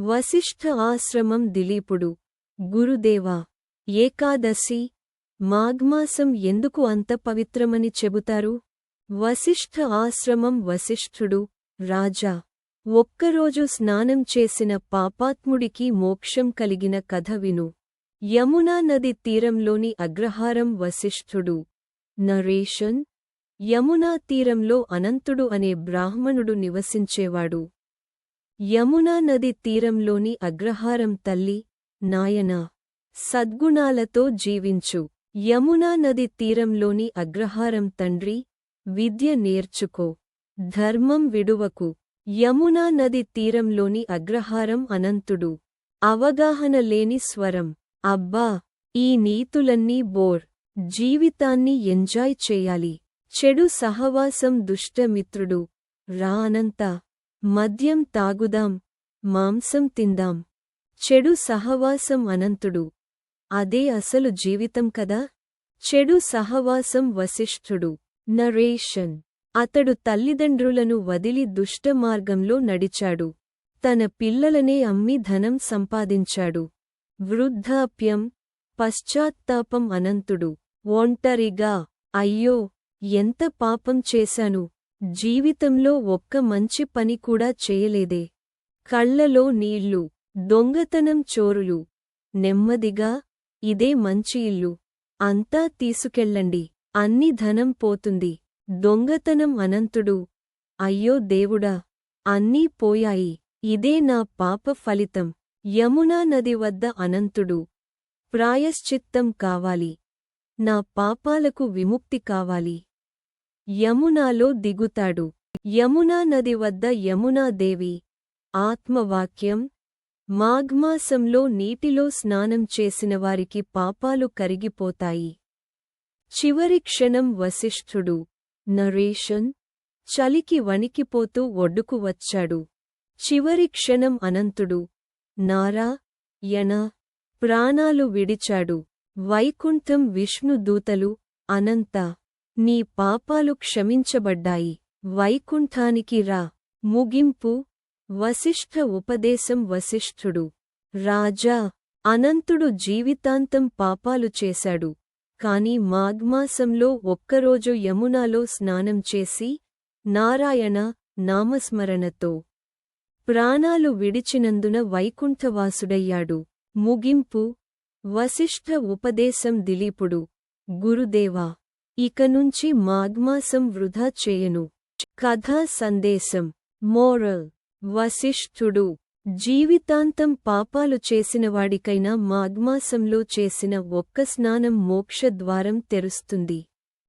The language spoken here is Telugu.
వశిష్ఠ ఆశ్రమం దిలీపుడు. గురుదేవా ఏకాదశి మాఘమాసం ఎందుకు అంత పవిత్రమని చెబుతారు? వశిష్ఠ ఆశ్రమం వశిష్ఠుడు రాజా ఒక్కరోజు స్నానం చేసిన పాపాత్ముడికి మోక్షం కలిగిన కథ విను. యమునా నది తీరంలోని అగ్రహారం వశిష్ఠుడు. నరేషన్ యమునా తీరంలో అనంతుడు అనే బ్రాహ్మణుడు నివసించేవాడు. యమునా నది తీరంలోని అగ్రహారం తల్లి నాయనా సద్గుణాలతో జీవించు. యమునా నది తీరంలోని అగ్రహారం తండ్రి విద్య నేర్చుకో. ధర్మం విడువకు. యమునా నది తీరంలోని అగ్రహారం అనంతుడు. అవగాహన లేని స్వరం. అబ్బా ఈ నీతులన్నీ బోర్. జీవితాన్ని ఎంజాయ్ చేయాలి. చెడు సహవాసం దుష్టమిత్రుడు రా అనంతా. మద్యం తాగుదాం మాంసం తిందాం. చెడు సహవాసం అనంతుడు. అదే అసలు జీవితం కదా? చెడు సహవాసం వశిష్ఠుడు. నరేషన్. అతడు తల్లిదండ్రులను వదిలి దుష్టమార్గంలో నడిచాడు. తన పిల్లలనే అమ్మి ధనం సంపాదించాడు. వృద్ధాప్యం పశ్చాత్తాపం అనంతుడు. ఒంటరిగా అయ్యో ఎంత పాపం చేశాను. జీవితంలో ఒక్క మంచి పని కూడా చేయలేదే. కళ్ళలో నీళ్ళు దొంగతనం చోరులు. నెమ్మదిగా ఇదే మంచి ఇల్లు. అంతా తీసుకెళ్ళండి. అన్ని ధనం పోతుంది. దొంగతనం అనంతుడు. అయ్యో దేవుడా! అన్నీ పోయాయి. ఇదే నా పాప ఫలితం. యమునా నది వద్ద అనంతుడు. ప్రాయశ్చిత్తం కావాలి. నా పాపాలకు విముక్తి కావాలి. యమునాలో దిగుతాడు. యమునా నది వద్ద యమునాదేవి ఆత్మవాక్యం. మాఘమాసంలో నీటిలో స్నానం చేసిన వారికి పాపాలు కరిగిపోతాయి. చివరి క్షణం వశిష్ఠుడు. నరేషన్ చలికి వణికిపోతూ ఒడ్డుకు వచ్చాడు. చివరి క్షణం అనంతుడు. నారా. యన ప్రాణాలు విడిచాడు. వైకుంఠం విష్ణుదూతలు అనంత. నీ పాపాలు క్షమించబడ్డాయి. వైకుంఠానికి రా. ముగింపు. వశిష్ఠ ఉపదేశం వశిష్ఠుడు. రాజా అనంతుడు జీవితాంతం పాపాలు చేశాడు. కాని మాఘమాసంలో ఒక్కరోజు యమునాలో స్నానం చేసి నారాయణ నామస్మరణతో ప్రాణాలు విడిచినందున వైకుంఠవాసుడయ్యాడు. ముగింపు. వశిష్ఠ ఉపదేశం దిలీపుడు. గురుదేవా ఇక నుంచి మాఘమాసం వృధా చేయను. కథా సందేశం. మోరల్. వశిష్ఠుడు. జీవితాంతం పాపాలు చేసినవాడికైనా మాఘమాసంలో చేసిన ఒక్క స్నానం మోక్షద్వారం తెరుస్తుంది.